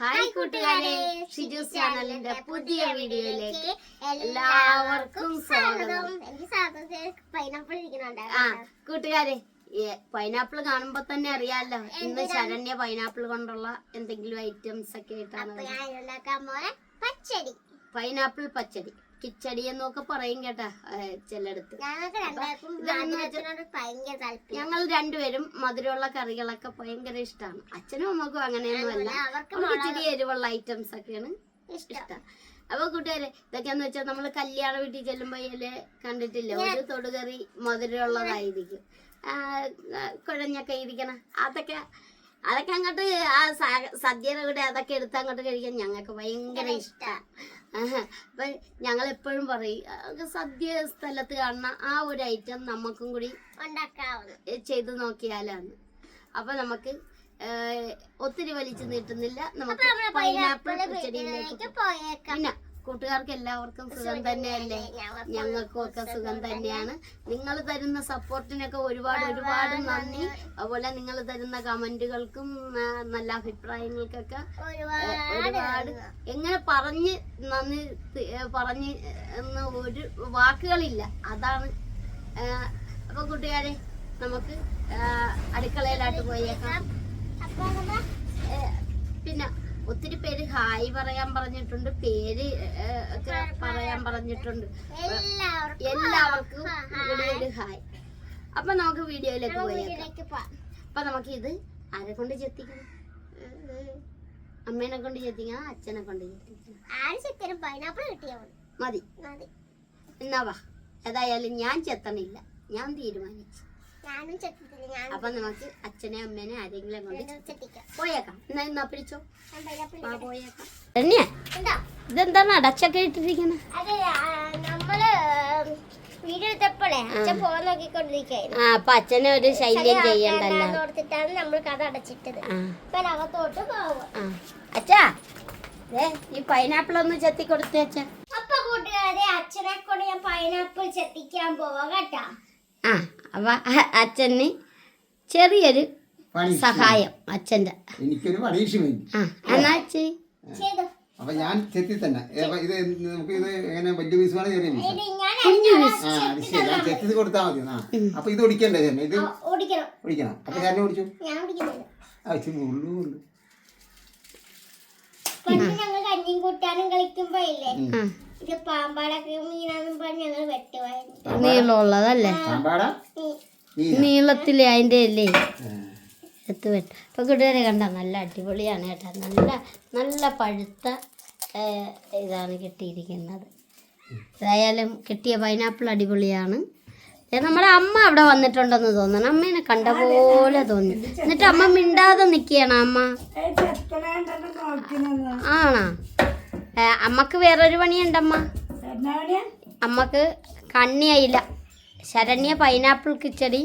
Hi കൂട്ടുകാരെ. ഷിജൂസ് ചാനലിന്റെ പുതിയ വീഡിയോയിലേക്ക് എല്ലാവർക്കും സ്വാഗതം. ആ കൂട്ടുകാരെ പൈനാപ്പിൾ കാണുമ്പോ തന്നെ അറിയാലോ. ഇന്ന് ശരണ്യ പൈനാപ്പിൾ കൊണ്ടുള്ള എന്തെങ്കിലും ഐറ്റംസ് ഒക്കെ ആയിട്ടാണ് പച്ചടി. പൈനാപ്പിൾ പച്ചടി. കിച്ചടി എന്നൊക്കെ പറയും കേട്ടാ ചിലടത്ത് ഞങ്ങൾ രണ്ടുപേരും മധുരമുള്ള കറികളൊക്കെ ഭയങ്കര ഇഷ്ടമാണ് അച്ഛനും അമ്മക്കും അങ്ങനെയൊന്നുമല്ല കിച്ചടി എരിവുള്ള ഐറ്റംസ് ഒക്കെയാണ് ഇഷ്ടം. അപ്പൊ കൂട്ടുകാരെ ഇതൊക്കെയാന്ന് വെച്ചാൽ നമ്മൾ കല്യാണ വീട്ടിൽ ചെല്ലുമ്പോ ഇതിൽ കണ്ടിട്ടില്ല? ഒരു തൊടുകറി മധുരമുള്ളതായിരിക്കും. കുഴഞ്ഞൊക്കെ ഇരിക്കണം. അതൊക്കെ അതൊക്കെ അങ്ങോട്ട് ആ സദ്യയുടെ കൂടെ അതൊക്കെ എടുത്ത് അങ്ങോട്ട് കഴിക്കാൻ ഞങ്ങൾക്ക് ഭയങ്കര ഇഷ്ടമാണ് അപ്പൊ ഞങ്ങൾ എപ്പോഴും പറയും സദ്യ സ്ഥലത്ത് കാണുന്ന ആ ഒരു ഐറ്റം നമുക്കും കൂടി ചെയ്ത് നോക്കിയാലാണ്. അപ്പൊ നമുക്ക് ഒത്തിരി വലിച്ചു നീട്ടുന്നില്ല. നമുക്ക് പൈനാപ്പിൾ പച്ചടിയിലേക്ക് പിന്നെ കൂട്ടുകാർക്ക് എല്ലാവർക്കും സുഖം തന്നെയല്ലേ? ഞങ്ങൾക്കും ഒക്കെ സുഖം തന്നെയാണ്. നിങ്ങൾ തരുന്ന സപ്പോർട്ടിനൊക്കെ ഒരുപാട് ഒരുപാട് നന്ദി. അതുപോലെ നിങ്ങൾ തരുന്ന കമന്റുകൾക്കും നല്ല അഭിപ്രായങ്ങൾക്കൊക്കെ ഒരുപാട് എങ്ങനെ പറഞ്ഞ് നന്ദി പറഞ്ഞ് എന്ന് ഒരു വാക്കുകളില്ല. അതാണ് അപ്പൊ കൂട്ടുകാരെ നമുക്ക് അടുക്കളയിലായിട്ട് പോയേക്കാം. പിന്നെ ഒത്തിരി പേര് ഹായ് പറയാൻ പറഞ്ഞിട്ടുണ്ട് പേര് ഒക്കെ പറയാൻ പറഞ്ഞിട്ടുണ്ട്. എല്ലാവർക്കും ഒരു ഹായ്. അപ്പൊ നമുക്ക് വീഡിയോയിലേക്ക് പോയേക്കാം. അപ്പൊ നമുക്ക് ഇത് ആരെ കൊണ്ട് ചെത്തിക്കണം? അമ്മേനെ കൊണ്ട് ചെത്തിക്കണം അച്ഛനെ കൊണ്ട് ചെത്തിക്കണം? മതി. എന്നാ വാ. ഏതായാലും ഞാൻ ചെത്തണില്ല. ഞാൻ തീരുമാനിച്ചു. അപ്പൊ നമുക്ക് അച്ഛനെ അമ്മേനെ ആരെങ്കിലും കൊണ്ട് പോയേക്കാം. എന്നാ ഇന്നാ പിടിച്ചോ? പോയേക്കാം. തന്നെയാ ഇതെന്താണ് അടച്ചൊക്കെ ഇട്ടിരിക്കുന്നത് ആ, അച്ഛൻ അപ്പൊ അച്ഛനെ ഒരു ശൈല്യം ചെയ്യണ്ടല്ലോ. അച്ഛാ ഈ പൈനാപ്പിൾ ഒന്ന് ചെത്തി കൊടുത്തേ അച്ഛാ അപ്പൊ കൂട്ടുകാരെ അച്ഛനെ കൊണ്ട് ഞാൻ പൈനാപ്പിൾ ചെത്തിക്കാൻ പോവാ കേട്ടാ. ആ അപ്പൊ അച്ഛന് ചെറിയൊരു സഹായം അച്ഛന്റെ എനിക്കൊരു പണീഷ് ആ എന്നാ അപ്പൊ ഞാൻ ചെത്തി തന്നെ. ഇത് നമുക്ക് ഇത് എങ്ങനെ വലിയ പീസ് വേണം ചെറിയ പീസ് ഇത് ഞാൻ ആ അത് ശരി. ഞാൻ ചെത്തി കൊടുത്താൽ മതി. ആ. അപ്പൊ ഇത് ഒടിക്കണ്ടേ ചേട്ടൻ ഇത് ഓടിക്കണം ഒടിക്കണം. അപ്പൊ ഞാൻ ഓടിക്കുന്നില്ല ഉള്ളു ഉള്ളു ഉള്ളൂ. പണ്ട് ഞങ്ങൾ കഞ്ഞിയും കൂട്ടാനും കളിക്കുമ്പോ ഇല്ലേ? ആ. ഇത് പാമ്പാടൊക്കെ മീനാന്നും പറഞ്ഞ് ഞങ്ങൾ വെട്ടുമായിരുന്നു നീളമുള്ളതല്ലേ. നീ. നീളത്തിൽ അതിന്റെ അല്ലേ. എടുത്ത് വെട്ട അപ്പൊ കൂട്ടുകാരെ കണ്ട നല്ല അടിപൊളിയാണ് കേട്ടോ. നല്ല നല്ല പഴുത്ത ഇതാണ് കിട്ടിയിരിക്കുന്നത്. ഏതായാലും കിട്ടിയ പൈനാപ്പിൾ അടിപൊളിയാണ്. നമ്മുടെ അമ്മ അവിടെ വന്നിട്ടുണ്ടെന്ന് തോന്നണം അമ്മേനെ കണ്ട പോലെ തോന്നി. എന്നിട്ട് അമ്മ മിണ്ടാതെ നിൽക്കുകയാണ് അമ്മ. ആണോ? അമ്മയ്ക്ക് വേറൊരു പണിയുണ്ടമ്മ? അമ്മയ്ക്ക് കണ്ണിയയില. ശരണ്യ പൈനാപ്പിൾ കിച്ചടി.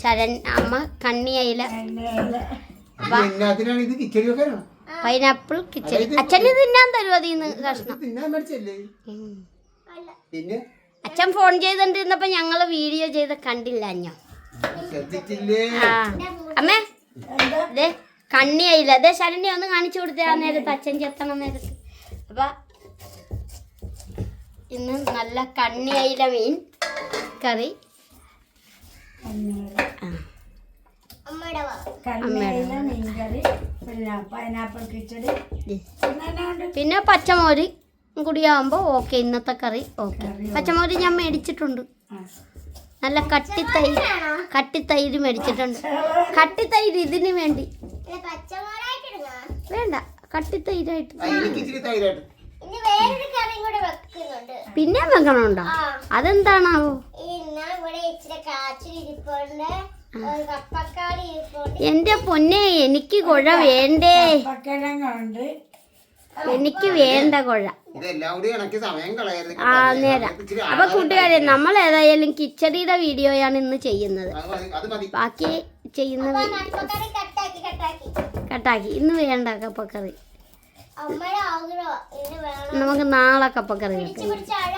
ശരൺ അമ്മ കണ്ണിയയില. പൈനാപ്പിൾ കിച്ചടി അച്ഛന് തിന്നാൻ തരുമോ അതിന്ന് കഷ്ണം? അച്ഛൻ ഫോൺ ചെയ്തോണ്ടിരുന്നപ്പോ ഞങ്ങൾ വീഡിയോ ചെയ്ത് കണ്ടില്ല അഞ്ഞോ. അമ്മേ ദേ കണ്ണിയായില്ല അതെ ശരണ്യ ഒന്ന് കാണിച്ചു കൊടുത്തേ ആ നേരത്ത്. അച്ഛൻ ചെത്തണം നേരത്ത്. അപ്പൊ ഇന്ന് നല്ല കണ്ണിയായില മീൻ. കറി? പിന്നെ പച്ചമോര് കൂടിയാകുമ്പോൾ ഓക്കെ ഇന്നത്തെ കറി ഓക്കെ. പച്ചമോര് ഞാൻ മേടിച്ചിട്ടുണ്ട്. നല്ല കട്ടിത്തൈര് കട്ടിത്തൈര് മേടിച്ചിട്ടുണ്ട്. കട്ടിത്തൈര് ഇതിന് വേണ്ടി. വേണ്ട. ഇച്ചിരി തൈരായിട്ട്. പിന്നെ വെക്കണുണ്ടോ? അതെന്താണാവോ? ഇന്ന് ഇവിടെ ഇച്ചിരി കാച്ചിൽ ഇരിപ്പുണ്ട്. ഒരു കപ്പക്കാളി ഇരിപ്പുണ്ട്. എന്റെ പൊന്നെ എനിക്ക് കുഴ വേണ്ടേ? എനിക്ക് വേണ്ട കുഴ. ഇതെല്ലാം കൂടി സമയം കളയരുത് ആ നേരം അപ്പൊ കൂട്ടുകാരെ നമ്മൾ ഏതായാലും കിച്ചടിയുടെ വീഡിയോയാണ് ഇന്ന് ചെയ്യുന്നത്. അത് മതി ബാക്കി ചെയ്യുന്നത് വീ- കട്ടാക്കി കട്ടാക്കി. കട്ടാക്കി. ഇന്ന് വേണ്ട കപ്പക്കറി അമ്മയുടെ ആഗ്രഹം ഇത് വേണം നമുക്ക് നാളെ കപ്പക്കറി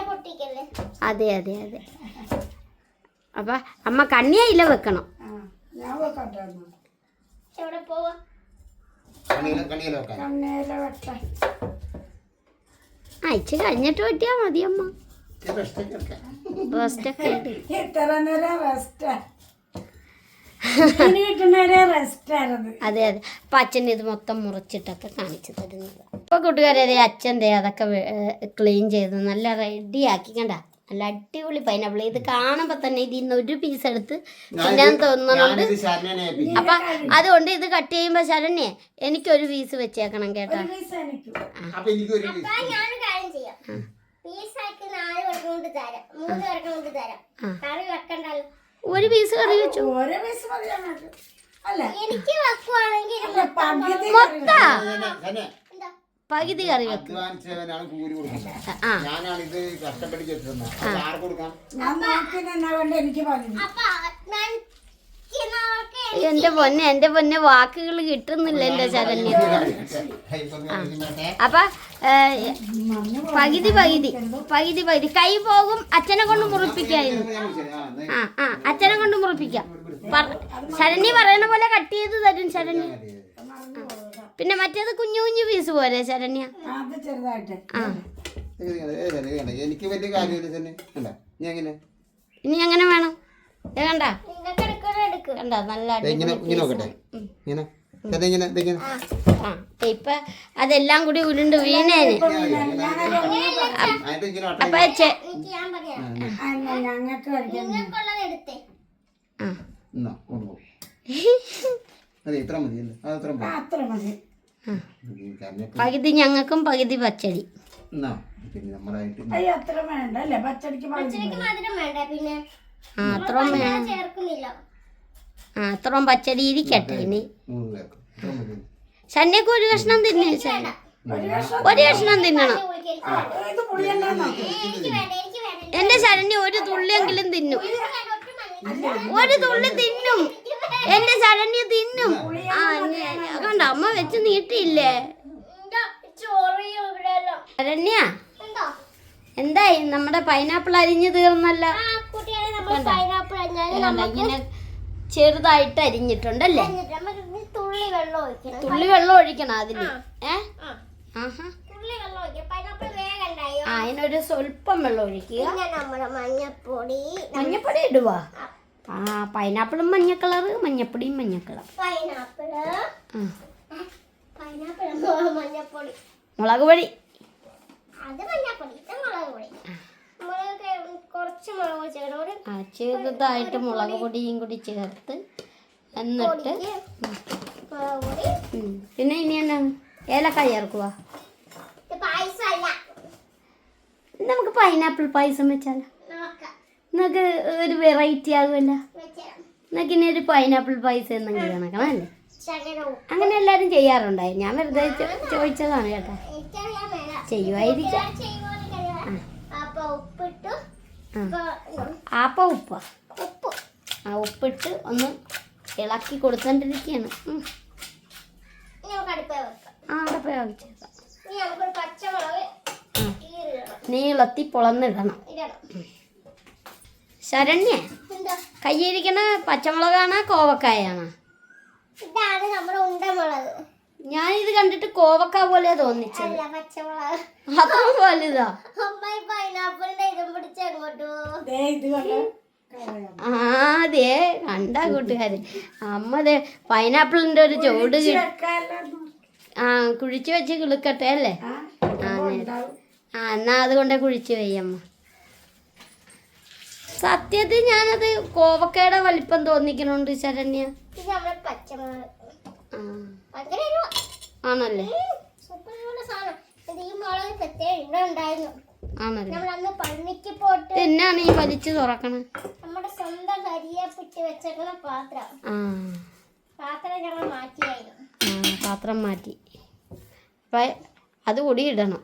പൊട്ടിക്കല്ലേ? അതെ അതെ അതെ. അപ്പൊ അമ്മ കണ്ണിയായില്ല വെക്കണം. അയച്ചു കഴിഞ്ഞിട്ട് പറ്റിയാ മതി അമ്മ. ഇത്ര നേരം റെസ്റ്റാ ഇനി കിട്ടുന്നവരെ റെസ്റ്റ് ആയിരുന്നു അതെ അതെ. അപ്പൊ അച്ഛൻ ഇത് മൊത്തം മുറിച്ചിട്ടൊക്കെ കാണിച്ചു തരുന്നത്. അപ്പൊ കൂട്ടുകാരെ അതെ അച്ഛൻ ദേ അതൊക്കെ ക്ലീൻ ചെയ്ത്. നല്ല റെഡി ആക്കി. കണ്ട? നല്ല അടിപൊളി പൈനാപ്പിൾ ഇത് കാണുമ്പോ തന്നെ ഇതിൽ നിന്ന് ഒരു പീസ് എടുത്ത് തിന്നാൻ തോന്നുന്നുണ്ട്. അപ്പൊ അതുകൊണ്ട് ഇത് കട്ട് ചെയ്യുമ്പോ ശരണ്യെ എനിക്കൊരു പീസ് വെച്ചേക്കണം കേട്ടാ. ആ. എനിക്ക് എനിക്ക് പീസാക്കി നാല് പേർക്ക് കൊണ്ട് തരാം. മൂന്ന് പേർക്ക് കൊണ്ട് തരാം. കറി വെക്കണ്ടല്ലോ. ഒരു പീസ് കറി വെച്ചു? ഓരോ പൈസ മതി ഞങ്ങൾക്ക് അല്ല. എനിക്ക് വെക്കുവാണെങ്കിൽ പകുതി മൊത്താ കറി വെക്കും അധ്വാനിച്ചവനാണ് കൂലി കൊടുക്കുന്നത് ആ. ഞാനാണ് ഇത് കഷ്ടപ്പെട്ട് ചെത്തുന്നത് അത് ആർക്ക് കൊടുക്കാം? ഞാൻ നോക്കി നിന്നെ കൊണ്ട് എനിക്ക് പകുതി. അപ്പൊ നനയ്ക്കുന്നവർക്ക് എന്റെ പൊന്നെ എന്റെ പൊന്നെ വാക്കുകൾ കിട്ടുന്നില്ല എന്റെ ചരണ്യ അപ്പൊ പകുതി പകുതി പകുതി പകുതി. കൈ പോകും അച്ഛനെ കൊണ്ട് മുറിപ്പിക്കായിരുന്നു. ആ ആ അച്ഛനെ കൊണ്ട് മുറിപ്പിക്കാം. ശരണ്യ പറയണ പോലെ കട്ട് ചെയ്ത് തരും ശരണ്യ. പിന്നെ മറ്റേത് കുഞ്ഞു കുഞ്ഞു പീസ് പോരെ ശരണ്യ. അത് ചെറുതായിട്ട്. ആ. എനിക്ക് വലിയ കാര്യമില്ല ഇനി എങ്ങനെ? വേണം? കണ്ട? കണ്ട? നല്ല അടിപൊളി ഇപ്പൊ അതെല്ലാം കൂടി ഉരുണ്ട് വീണേന്. അപ്പൊ പകുതി ഞങ്ങൾക്കും പകുതി പച്ചടി. എന്നാ പിന്നെ നമ്മളായിട്ട് അയ്യോ അത്ര വേണ്ട ആ അത്രയും പച്ചടി ഇരിക്കട്ടെ ഇനി. ശന്യക്ക് ഒരു കഷ്ണം തിന്നേ ഒരു കഷ്ണം തിന്നണം. എന്റെ ശരണ്യ ഒരു തുള്ളിയെങ്കിലും തിന്നും. ഒരു തുള്ളി തിന്നും. എന്റെ ശരണ്യ തിന്നും. ആ കണ്ട അമ്മ വെച്ച് നീട്ടിയില്ലേ? ശരണ്യ എന്താ എന്തായി? നമ്മുടെ പൈനാപ്പിൾ അരിഞ്ഞു തീർന്നല്ലോ. ഇങ്ങനെ ചെറുതായിട്ട് അരിഞ്ഞിട്ടുണ്ടല്ലേ? അല്ലേ തുള്ളി വെള്ളം ഒഴിക്കണം. തുള്ളി വെള്ളം ഒഴിക്കണം ഏ? ആ. ആഹാ. അതിനൊരു സ്വല്പം വെള്ളം ഒഴിക്കുക മഞ്ഞപ്പൊടി. മഞ്ഞപ്പൊടി ഇടുവാ? ആ. പൈനാപ്പിളും മഞ്ഞ കളറ് മഞ്ഞപ്പൊടിയും മഞ്ഞ കളർ. മുളക് പൊടി. അത് മഞ്ഞപ്പൊടി. ഇത് മുളക് പൊടി. കുറച്ച് മുളക് ചേർക്കണം. ആ ചെറുതായിട്ട് മുളക് പൊടിയും കൂടി ചേർത്ത് എന്നിട്ട്. പിന്നെ ഇനി എന്നാ? ഏലക്കായ ചേർക്കുക നമുക്ക് പൈനാപ്പിൾ പായസം വെച്ചാലോ? നമുക്ക് ഒരു വെറൈറ്റി ആകുമല്ലോ. എന്നൊക്കെ ഇനി ഒരു പൈനാപ്പിൾ പായസം എന്തെങ്കിലും കണക്കണം അല്ലേ? അങ്ങനെ എല്ലാവരും ചെയ്യാറുണ്ടായി. ഞാൻ വെറുതെ ചോദിച്ചതാണ് കേട്ടോ. ചെയ്യുമായിരിക്കാം ഞാൻ ചെയ്യുമ്പോൾ എനിക്കറിയാം അപ്പൊ ഉപ്പിട്ടു ആപ്പ ഉപ്പ? ഉപ്പ്. ആ ഉപ്പിട്ട് ഒന്ന് ഇളക്കി കൊടുത്തോണ്ടിരിക്കുകയാണ് വെക്കാം. ആ അവിടെ പോയി വെച്ചേക്കാം നീളത്തി പൊളന്നിടണം. ശരണ്യ കയ്യിരിക്കണ പച്ചമുളകാണോ കോവക്കായാണോ? ഇതാണ് നമ്മുടെ ഉണ്ടമുളക്. ഞാനിത് കണ്ടിട്ട് കോവക്ക പോലെ തോന്നിച്ചത്. അത്ര വലുതാ. ഇതും ഇത്. ആദ്യേ കണ്ട കൂട്ടുകാര്. അമ്മ ദേ പൈനാപ്പിളിന്റെ ഒരു ചുവട് കി- ആ കുഴിച്ചു വെച്ച് കിളുക്കട്ടെ അല്ലേ? ആ, ആ എന്നാ അതുകൊണ്ട് കുഴിച്ചു വയ്യമ്മ സത്യത്തിൽ ഞാനത് കോവക്കയുടെ വലിപ്പം തോന്നിക്കണുണ്ട് ശരണ്യ. ഇത് പച്ചമുളക്. ആണല്ലേ? ഈ എന്നാണ് വലിച്ചു തുറക്കണത് നമ്മുടെ സ്വന്തം കരിയേപ്പിട്ട് വെച്ചേക്കുന്ന പാത്രം. പാത്രം ഞങ്ങൾ മാറ്റിയായിരുന്നു. പാത്രം മാറ്റി. അപ്പം അത് കൂടി ഇടണം.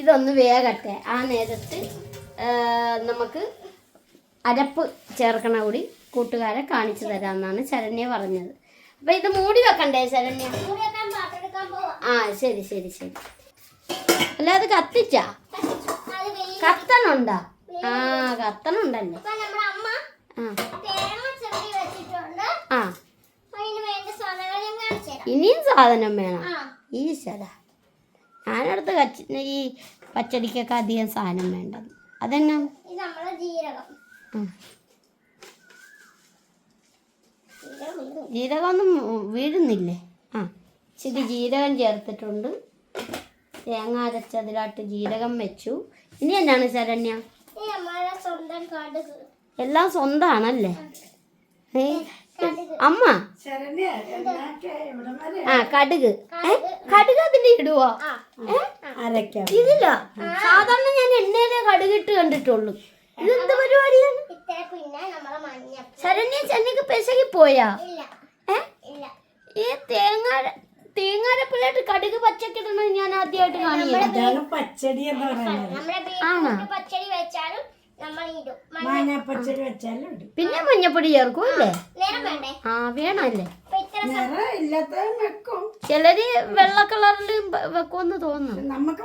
ഇതൊന്ന് വേഗട്ടെ. ആ നേരത്ത് നമുക്ക് അരപ്പ് ചേർക്കണ കൂടി കൂട്ടുകാരെ കാണിച്ചു തരാമെന്നാണ് ശരണ്യ പറഞ്ഞത്. അപ്പം ഇത് മൂടി വെക്കണ്ടേ ശരണ്യ? ആ ശരി ശരി ശരി. അല്ല അത് കത്തിച്ചാ? കത്തണുണ്ടോ? ആ കത്തണുണ്ടല്ലേ? ആ. ഇനിയും സാധനം വേണം? ഈശ്വര. ഞാനടുത്ത് കച്ചി ഈ പച്ചടിക്കൊക്കെ അധികം സാധനം വേണ്ടത്. അതെന്നാ. ജീരകമൊന്നും വീഴുന്നില്ലേ? ആ. ഇച്ചിരി ജീരകം ചേർത്തിട്ടുണ്ട്. തേങ്ങ അരച്ചതിലാട്ട് ജീരകം വെച്ചു. ഇനി എന്നാണ് ശരണ്യ? എല്ലാം സ്വന്തമാണല്ലേ ഏ, അമ്മ? ആ കടുക്. കടുക് അതിന്റെ ഇടുവോ? ഇതില്ല സാധാരണ ഞാൻ എണ്ണയിലെ കടുകിട്ട് കണ്ടിട്ടുള്ളൂ. ഇതെന്ത് പരിപാടിയാണ്? പിന്നെ നമ്മളെ മഞ്ഞ ശരണ്യ ചെന്നൈക്ക് പെശകി പോയാ? ഇല്ല. ഇല്ല. ഈ തേങ്ങ തേങ്ങാരപ്പിലായിട്ട് കടുക് പച്ചക്കിടണത് ഞാൻ ആദ്യമായിട്ട് അതാണ് പച്ചടി ബീറ്റ്റൂട്ട് പച്ചടി വെച്ചാലും വെച്ചാലും പിന്നെ മഞ്ഞപ്പൊടി ചേർക്കും അല്ലേ? നേരം വേണ്ടേ? ആ വേണമല്ലേ? ചിലര് വെള്ള കളറിൽ വെക്കുമെന്ന് തോന്നുന്നു. നമുക്ക്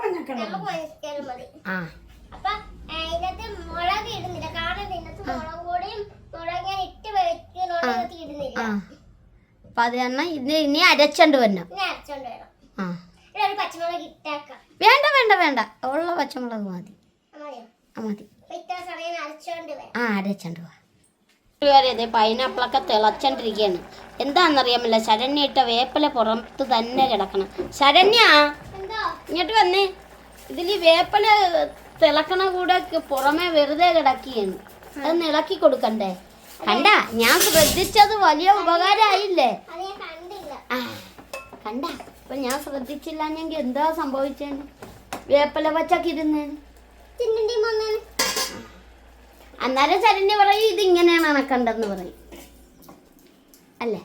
ആ. അപ്പൊ കാരണം അത് ഇത് ഇനി അരച്ചണ്ട് വരണം. വേണം ആ. ഒരു പച്ചമുളക് ഇട്ടേക്കാം. വേണ്ട വേണ്ട വേണ്ട. ഉള്ള പച്ചമുളക് മതി. മതി. ആ അരച്ചണ്ട് പോവാ കൂട്ടുകാരെ ഇത് പൈനാപ്പിളൊക്കെ തിളച്ചോണ്ടിരിക്കുകയാണ്. എന്താണെന്നറിയാമല്ല ശരണ്യ ഇട്ട വേപ്പില പുറത്ത് തന്നെ കിടക്കണം. ശരണ്യ ഇങ്ങോട്ട് വന്നേ. ഇതിൽ വേപ്പില തിളക്കണ കൂടെ പുറമെ വെറുതെ കിടക്കുകയാണ്. അത് ഇളക്കി കൊടുക്കണ്ടേ? കണ്ട ഞാൻ ശ്രദ്ധിച്ചത് വലിയ ഉപകാരമായില്ലേ ആ കണ്ട. അപ്പൊ ഞാൻ ശ്രദ്ധിച്ചില്ലെങ്കിൽ എന്താ സംഭവിച്ചേന് വേപ്പില പച്ചക്കിരുന്നേന് വന്നേന്. അന്നേരം ശരണ്യ പറയും ഇത് ഇങ്ങനെയാണ് അണക്കണ്ടെന്ന് പറയും. അല്ലേ?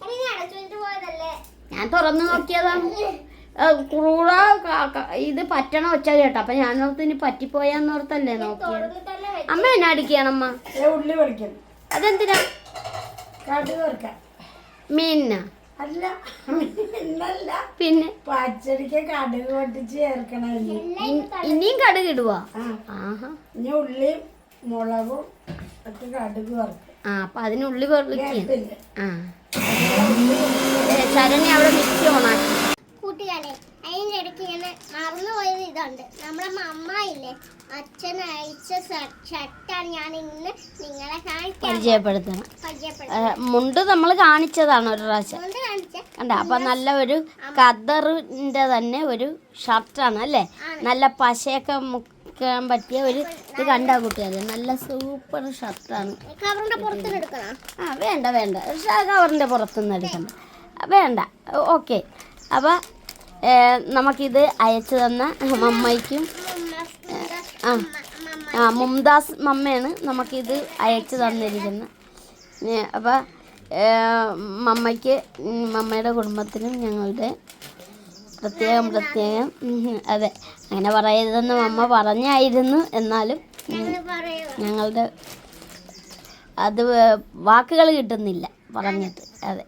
ഞാൻ പോയതല്ലേ? ഞാൻ തുറന്നു നോക്കിയതാണ്. ക്രൂറ ഇത് പറ്റണ ഒച്ച കേട്ടോ. അപ്പൊ ഞാനോർത്ത് ഇനി പറ്റിപ്പോയാന്നോർത്തല്ലേ നോക്കിയത് തുറന്ന് തന്നെ വെച്ചു അമ്മ എന്നാ അടിക്കണമ്മ അമ്മ അതെന്തിനാ? മീനിനാ? അല്ല പിന്നെ? പച്ചടിക്ക് കടുക് പൊട്ടിച്ച് ചേർക്കണം ഇനി ഇ- ഇനിയും കടുക് ഇടുവാ? ആഹാ. ഇനി ഉള്ളിയും മുളകും ഒക്കെ കടുക് വറുക്കും ആ അപ്പൊ അതിനുള്ളി വെള്ളിക്ക്? ആ. ഏ, ശരണ്യ അവിടെ മിക്സി ഓണാക്കി. കൂട്ടുകാരെ അതിന്റെ ഇടയ്ക്ക് ഇങ്ങനെ മറന്നുപോയത് ഇതുണ്ട്. നമ്മളെ മമ്മയില്ലേ അച്ഛൻ അയച്ച ഷർട്ടാണ് ഞാൻ ഇന്ന് നിങ്ങളെ പരിചയപ്പെടുത്തണം. മുണ്ട് നമ്മൾ കാണിച്ചതാണ് ഒരു പ്രാവശ്യം. കണ്ട? അപ്പൊ നല്ല ഒരു കതറിന്റെ തന്നെ ഒരു ഷർട്ടാണ് അല്ലേ? നല്ല പശയൊക്കെ മുക്കാൻ പറ്റിയ ഒരു ഇത് കണ്ട കുട്ടിയത് നല്ല സൂപ്പർ ഷർട്ടാണ്. ആ വേണ്ട വേണ്ട. കവറിന്റെ പുറത്തുനിന്ന് എടുക്കണം. വേണ്ട ഓക്കെ. അപ്പോൾ നമുക്കിത് അയച്ചു തന്ന മമ്മയ്ക്കും ആ ആ മുംതാസ് മമ്മയാണ് നമുക്കിത് അയച്ചു തന്നിരിക്കുന്നത്. അപ്പോൾ മമ്മയ്ക്ക് മമ്മയുടെ കുടുംബത്തിനും ഞങ്ങളുടെ പ്രത്യേകം പ്രത്യേകം അതെ. അങ്ങനെ പറയരുതെന്ന് അമ്മ പറഞ്ഞായിരുന്നു. എന്നാലും ഞങ്ങളുടെ അത് വാക്കുകൾ കിട്ടുന്നില്ല പറഞ്ഞിട്ട്. അതെ.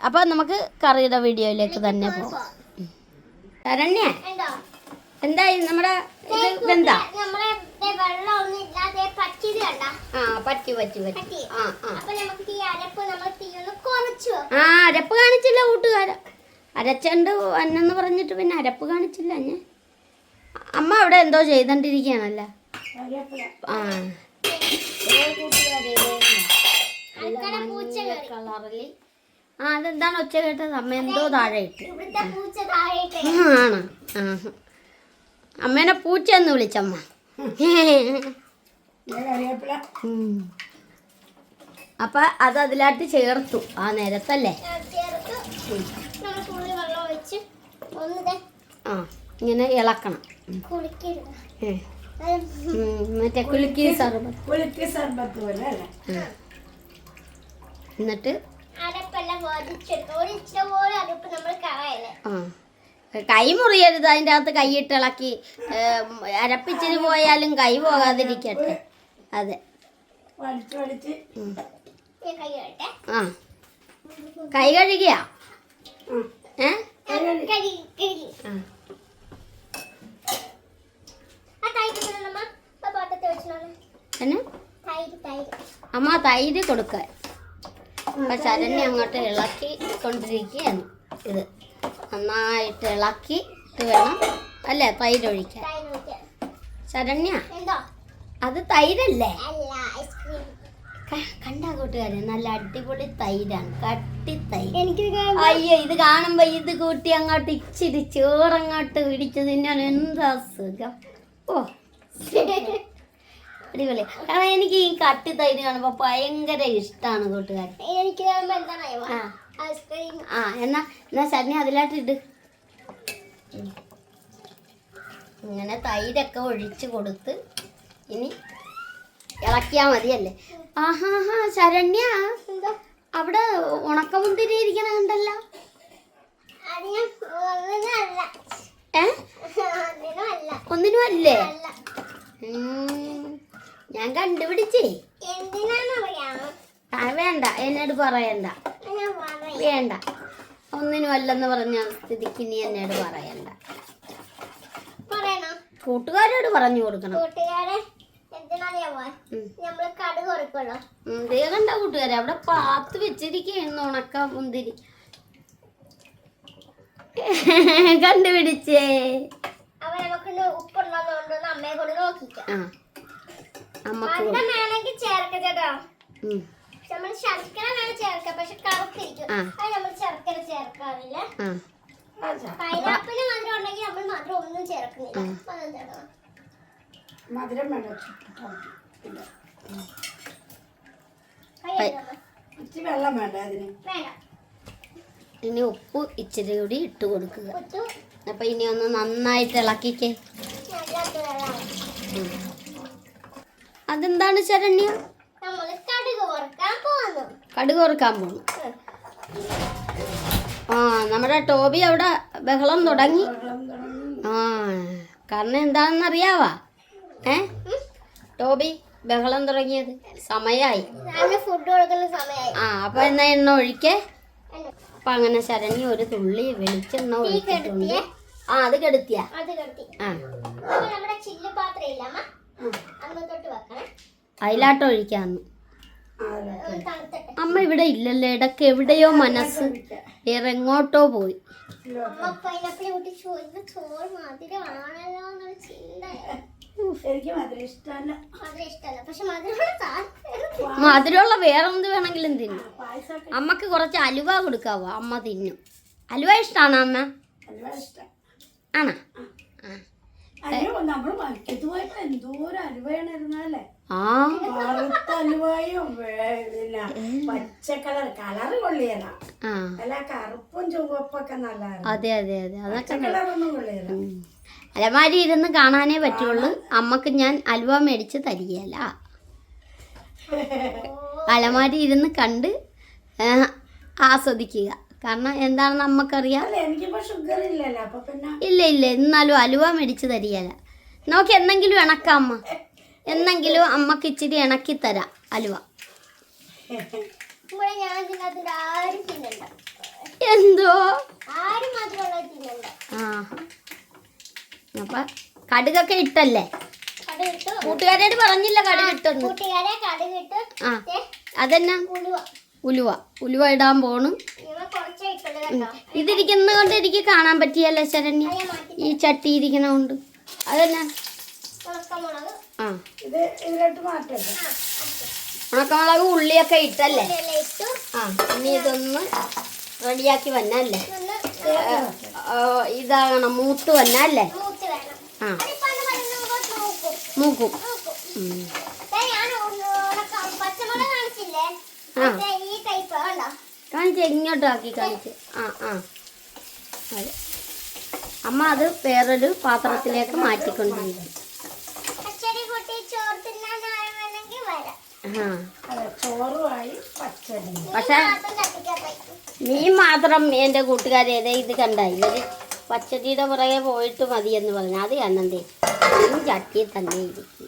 അപ്പോൾ നമുക്ക് കറിയുടെ വീഡിയോയിലേക്ക് തന്നെ പോകാം എന്താ ശരണ്യ എന്തായി നമ്മുടെ എന്താ ആ പറ്റി പറ്റി പറ്റി. പറ്റി. ആ ആ. നമുക്ക് ഈ അരപ്പ് നമ്മൾ തീ ഒന്ന് കുറച്ചു ആ അരപ്പ് കാണിച്ചില്ല കൂട്ടുകാര അരച്ചണ്ട് അന്നെന്ന് പറഞ്ഞിട്ട് പിന്നെ അരപ്പ് കാണിച്ചില്ല ഞാൻ. അമ്മ അവിടെ എന്തോ ചെയ്തോണ്ടിരിക്കുകയാണല്ലോ? ആ. ആ അതെന്താണ് ഒച്ച കേട്ടത്? അമ്മ എന്തോ താഴെ ഇട്ട് ആണ്. ആ. അമ്മേനെ പൂച്ച എന്ന് വിളിച്ചമ്മ. അപ്പൊ അത് അതിലായിട്ട് ചേർത്തു. ആ നേരത്തല്ലേ? ആ ഇങ്ങനെ ഇളക്കണം. മറ്റേ കുലുക്കി സർബത്ത്. പുളിക്ക് സർബത്ത് പോലെ അല്ലേ? എന്നിട്ട്? കൈ മുറിയരുത് അതിന്റെ അകത്ത് കൈയിട്ടിളക്കി ഇളക്കി. ഏ, പോയാലും കൈ പോകാതിരിക്കട്ടെ. അതെ. ആ. കൈ കഴുകിയാ. ഏ കഴുകി കഴുകി ആ ആ കൈ കിട്ടണം നമ്മ പാത്രത്തിൽ വെച്ചാണ് എന്നെ തൈര് തൈര് അമ്മ. തൈര് കൊടുക്കാൻ. അപ്പൊ ശരണ്യ അങ്ങോട്ട് ഇളക്കി കൊണ്ടിരിക്കുകയാണ്. ഇത് നന്നായിട്ട് ഇളക്കി ഇത് വേണം. അല്ലേ? തൈര് ഒഴിക്കാൻ. തൈര് ഒഴിക്കാൻ. ശരണ്യ അത് തൈരല്ലേ? കണ്ട കൂട്ടുകാരെ നല്ല അടിപൊളി തൈരാണ്. കട്ടി തൈര്. എനിക്ക് അയ്യോ ഇത് കാണുമ്പോ ഇത് കൂട്ടി അങ്ങോട്ട് ഇച്ചിരി ചോറങ്ങോട്ട് പിടിച്ച് തിന്നാൻ എന്താ സുഖം ഓ. അടിപൊളി. കാരണം എനിക്ക് ഈ കട്ടി തൈര് കാണുമ്പോ ഭയങ്കര ഇഷ്ടമാണ് കൂട്ടുകാർ. എനിക്ക് ആ. എന്നാ എന്നാ ശരണി അതിലായിട്ട് ഇട്. ഇങ്ങനെ തൈരൊക്കെ ഒഴിച്ച് കൊടുത്ത് ഇനി ഇളക്കിയാ മതിയല്ലേ? ആഹാ ഹാ ശരണ്യ. എന്താ? അവിടെ ഉണക്കമുന്തിരി ഇരിക്കണ കണ്ടല്ലോ? ഒന്നിനും അല്ല ഞാൻ കണ്ടുപിടിച്ചേ. ആ വേണ്ട. എന്നോട് പറയണ്ട. വേണ്ട. ഒന്നിനും അല്ലെന്ന് പറഞ്ഞ സ്ഥിതിക്ക് നീ എന്നോട് പറയണ്ട. പറയണോ? കൂട്ടുകാരോട് പറഞ്ഞു കൊടുക്കണം. കണ്ട കൂട്ടുകാരെ. അവിടെ പാത്ത് വെച്ചിരിക്കുന്നു ഉണക്ക മുന്തിരി. കണ്ടുപിടിച്ചേ. അമ്മയ്ക്ക് ചേർക്ക ചേട്ടോ നമ്മൾ ശർക്കര വേണം ചേർക്കാം പക്ഷെ കറുത്തിരിക്കും. അത് നമ്മൾ ശർക്കര ചേർക്കാറില്ല. ആ. മധുരം ഉണ്ടെങ്കിൽ നമ്മൾ മധുരം ഒന്നും ചേർക്കുന്നില്ല. മധുരം ചേർക്കണം മധുരം വേണ്ട. ഇച്ചിരി വെള്ളം വേണ്ട അതിന്? വേണ്ട. ഇനി ഉപ്പ് ഇച്ചിരി കൂടി ഇട്ട് കൊടുക്കുക. അപ്പൊ ഇനി ഒന്ന് നന്നായിട്ട് ഇളക്കിക്കേ. അതെന്താണ് ശരണ്യ? കടുക് വറുക്കാൻ പോകുന്നു. ആ നമ്മുടെ ടോബി അവിടെ ബഹളം തുടങ്ങി. ആ കാരണം എന്താണെന്ന് അറിയാവാ? ഏ? ടോബി ബഹളം തുടങ്ങിയത് സമയായി. സമയമായി ആ അപ്പൊ എന്നാ എണ്ണ ഒഴിക്കേ? അപ്പൊ അങ്ങനെ ശരണി ഒരു തുള്ളി വെളിച്ചെണ്ണ ഒഴിച്ചിട്ടുണ്ട്. ആ അത് കെടുത്തിയ. അതിലാട്ട് ഒഴിക്കാന്ന്. അമ്മ ഇവിടെ ഇല്ലല്ലേ? ഇടയ്ക്ക് എവിടെയോ മനസ്സ് ഇറങ്ങോട്ടോ പോയി. അമ്മ പൈനാപ്പിൾ കൂട്ടി ചോദിച്ചു ചോറ് മധുരമാണല്ലോ എന്നുള്ള എനിക്ക് മധുരം ഇഷ്ടമല്ല. മധുരം ഇഷ്ടമല്ല. പക്ഷെ മധുരമാണ് താല്പര്യം മധുരമുള്ള വേറെ എന്ത് വേണമെങ്കിലും തിന്നും. അമ്മയ്ക്ക് കുറച്ച് അലുവ കൊടുക്കാവോ? അമ്മ തിന്നും. അലുവ ഇഷ്ടമാണോ അമ്മ? ആണോ? അതെ അതെ അതെ. അതൊക്കെ അലമാരി ഇരുന്ന് കാണാനേ പറ്റുള്ളൂ. അമ്മയ്ക്ക് ഞാൻ അലുവ മേടിച്ച് തരികയല്ല അലമാരി ഇരുന്ന് കണ്ട് ആസ്വദിക്കുക. കാരണം എന്താണെന്ന് അമ്മക്കറിയാം. ഇല്ല ഇല്ല എന്നാലും അലുവ മേടിച്ച് തരികയല്ല നമുക്ക് എന്തെങ്കിലും ഇണക്കാം അമ്മ. എന്നെങ്കിലും അമ്മയ്ക്ക് ഇച്ചിരി ഇണക്കി തരാം അലുവ. എന്തോ? ആ അപ്പൊ കടുകൊക്കെ ഇട്ടല്ലേ? കൂട്ടുകാരോട് പറഞ്ഞില്ല കടുക് ഇട്ടെന്ന്. ആ അതെന്നാ? ഉലുവ. ഉലുവ. ഇടാൻ പോണു. ഇതിരിക്കുന്ന കൊണ്ട് എനിക്ക് കാണാൻ പറ്റിയല്ലേ ശരണ്യ? ഈ ചട്ടി ഇരിക്കണ കൊണ്ട്. അതന്നെ? ഉണക്കമുളക്. ആ. ഉണക്കമുളക് ഉള്ളിയൊക്കെ ഇട്ടല്ലേ? ആ ഇനി ഇതൊന്ന് റെഡിയാക്കി വന്നല്ലേ? ഇതാകണം മൂത്ത് വന്നല്ലേ? ആ. മൂക്കും. കാണിച്ച് ഇങ്ങോട്ടാക്കി കാണിച്ച്. ആ ആ. അതെ. അമ്മ അത് വേറൊരു പാത്രത്തിലേക്ക് മാറ്റിക്കൊണ്ടിരിക്കും. പച്ചടി കൂട്ടി ചോറ് തിന്നാനാണെങ്കിൽ വരാം. ആ. അതെ ചോറുമായി പച്ചടി. പക്ഷെ നീ മാത്രം എന്റെ കൂട്ടുകാരെ ദേ ഇത് കണ്ട ഇവർ. പച്ചടിയുടെ പുറകെ പോയിട്ട് മതി എന്ന് പറഞ്ഞു. അത് കണ്ണന്തേ ഈ ചട്ടി തന്നെ ഇരിക്കും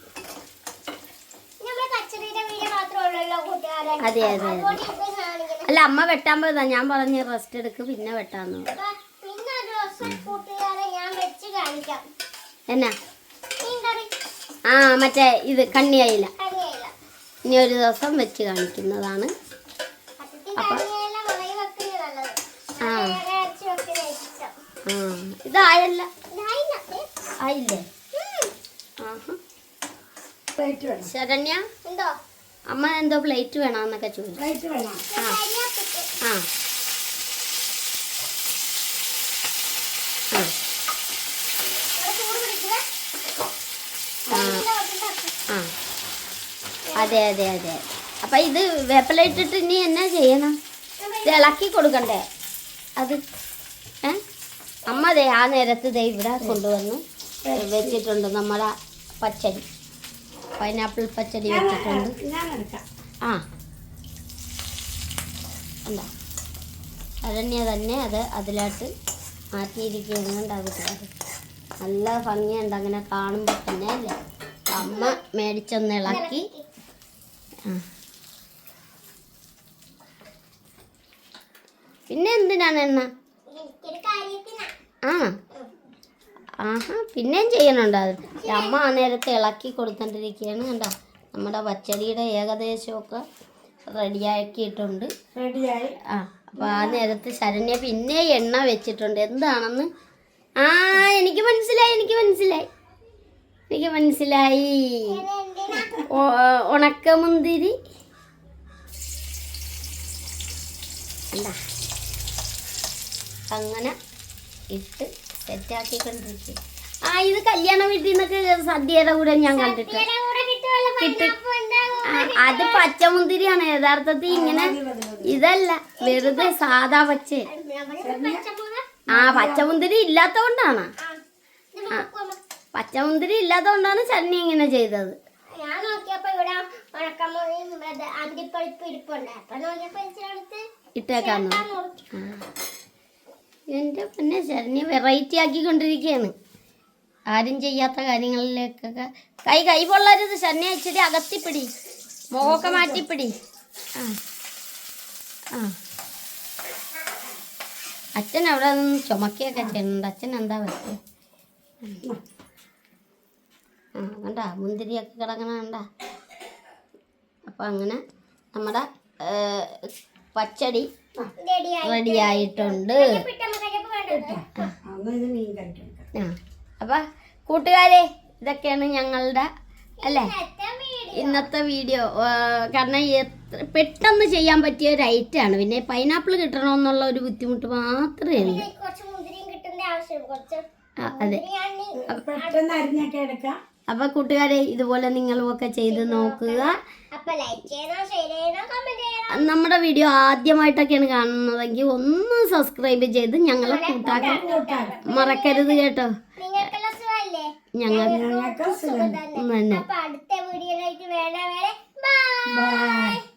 അതെ അതെ അതെ. അല്ല അമ്മ വെട്ടാൻ പോയതാ. ഞാൻ പറഞ്ഞ് റെസ്റ്റ് എടുക്ക് പിന്നെ വെട്ടാന്ന് എന്നാ? ആ മറ്റേ ഇത് കണ്ണിയായില്ല ഇനി ഒരു ദിവസം വെച്ച് കാണിക്കുന്നതാണ്. സത്യത്തിൽ കരിയേല മുളക് വെക്കുന്നത് നല്ലത് ആ. തേങ്ങ അരച്ച് വെക്കുന്നത് ഇഷ്ടം ആ ഇതായല്ല. ആയില്ലേ? ഉം. പ്ലേറ്റ് വേണം. ശരണ്യ? എന്തോ? അമ്മ എന്തോ പ്ലേറ്റ് വേണമെന്നൊക്കെ ചോദിച്ചു. പ്ലേറ്റ് വേണം. ആ. ആ. അതെ അതെ അതെ. അപ്പൊ ഇത് വേപ്പിലിട്ടിട്ട് ഇനി എന്നാ ചെയ്യണം? ഇത് ഇളക്കി കൊടുക്കണ്ടേ? അത് അമ്മ ദേ ആ നേരത്ത് ദേ ഇവിടെ കൊണ്ടുവന്നു. വെച്ചിട്ടുണ്ട് നമ്മുടെ പച്ചടി. പൈനാപ്പിൾ പച്ചടി വെച്ചിട്ടുണ്ട്. ആ. എന്താ അരണ്യ തന്നെ അത് അതിലോട്ട് മാറ്റിയിരിക്കുന്നുണ്ട് അത്. നല്ല ഭംഗിയുണ്ട് അങ്ങനെ കാണുമ്പോൾ തന്നെ അല്ലേ? അമ്മ മേടിച്ചൊന്ന് ഇളക്കി. ആ. പിന്നെ എന്തിനാണ് എണ്ണ? കാര്യത്തിനാ ആ. ആഹാ പിന്നെയും ചെയ്യണുണ്ട് അത്. അമ്മ ആ നേരത്തെ ഇളക്കി കൊടുത്തോണ്ടിരിക്കുകയാണ് കണ്ടോ? നമ്മുടെ പച്ചടിയുടെ ഏകദേശമൊക്കെ റെഡിയാക്കിയിട്ടുണ്ട്. റെഡിയായി. ആ അപ്പോൾ ആ നേരത്ത് ശരണ്യ പിന്നെ എണ്ണ വെച്ചിട്ടുണ്ട്. എന്താണെന്ന്? ആ എനിക്ക് മനസ്സിലായി എനിക്ക് മനസ്സിലായി. എനിക്ക് മനസ്സിലായി. ഉണക്ക മുന്തിരി ഒ- ഉണക്കമുന്തിരി. എന്താ അങ്ങനെ ഇട്ട് സെറ്റ് സെറ്റാക്കിക്കൊണ്ടിരിക്കും. ആ ഇത് കല്യാണ വീട്ടിൽ നിന്നൊക്കെ സദ്യയുടെ കൂടെ ഞാൻ കണ്ടിട്ട്. ഇതിന്റെ കൂടെ കിട്ടുമല്ലോ കിട്ടി. pineapple ഉണ്ടാകും. ആ, അത് പച്ചമുന്തിരിയാണ്. യഥാർത്ഥത്തിൽ ഇങ്ങനെ ഇതല്ല വെറുതെ സാധാ പച്ച. ആ പച്ചമുന്തിരി നോക്കുമ്പോ പച്ചമുന്തിരി ഇല്ലാത്തതുകൊണ്ടാണ് ചന്നി ഇങ്ങനെ ചെയ്തത്. ഞാൻ നോക്കിയപ്പോ ഇവിടെ ഇരിപ്പുണ്ട്. അപ്പൊ നോക്കിയപ്പോ ഇട്ടേക്കാന്ന്. എന്റെ പിന്നെ ശരണ്യ വെറൈറ്റി ആക്കിക്കൊണ്ടിരിക്കുകയാണ് ആരും ചെയ്യാത്ത കാര്യങ്ങളിലേക്കൊക്കെ കൈ കൈ പൊള്ളരുത് ശരണ്യ ഇച്ചിരി അകത്തിപ്പിടി. മുഖമൊക്കെ മാറ്റിപ്പിടി. ആ ആ. അച്ഛൻ അവിടെ നിന്ന് ചുമക്കുകയൊക്കെ ചെയ്യുന്നുണ്ട്. അച്ഛൻ എന്താ പറ്റുക ആ കണ്ട മുന്തിരിയൊക്കെ കിടക്കണ കണ്ട. അപ്പം അങ്ങനെ നമ്മുടെ പച്ചടി റെഡിയായി അപ്പം കൂട്ടുകാരെ ഇതൊക്കെയാണ് ഞങ്ങളുടെ അല്ലേ? ഇന്നത്തെ വീഡിയോ. കാരണം എത്ര പെട്ടെന്ന് ചെയ്യാൻ പറ്റിയ ഒരു ഐറ്റം ആണ്. പിന്നെ പൈനാപ്പിൾ കിട്ടണമെന്നുള്ള ഒരു ബുദ്ധിമുട്ട് മാത്രമേ ഉള്ളൂ. കുറച്ച് മുന്തിരിയും കിട്ടേണ്ട ആവശ്യം കുറച്ച് അതെ. പെട്ടെന്ന് അരിഞ്ഞൊക്കെ എടുക്കാം. അപ്പം കൂട്ടുകാരെ ഇതുപോലെ നിങ്ങളും ഒക്കെ ചെയ്ത് നോക്കുക. നമ്മുടെ വീഡിയോ ആദ്യമായിട്ടൊക്കെയാണ് കാണുന്നതെങ്കിൽ ഒന്ന് സബ്സ്ക്രൈബ് ചെയ്ത് ഞങ്ങളെ കൂട്ടാക്കാൻ മറക്കരുത് കേട്ടോ. ഞങ്ങൾ തന്നെ. അടുത്ത വീഡിയോയിലേക്ക് ബൈ